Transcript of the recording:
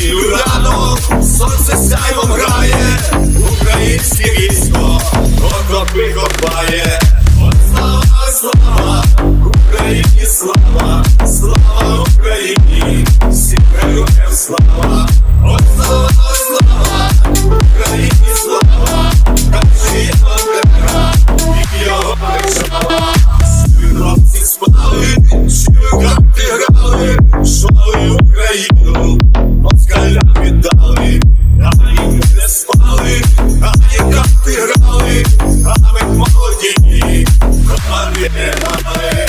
і ранок сонце сяйвом грає, українське військо окопи копає. От слава, слава, Україні, слава, слава Україні, всім героям слава, от слава, слава, Україні, слава, наші Андера, і його держава, всі спали, щирока. Everybody.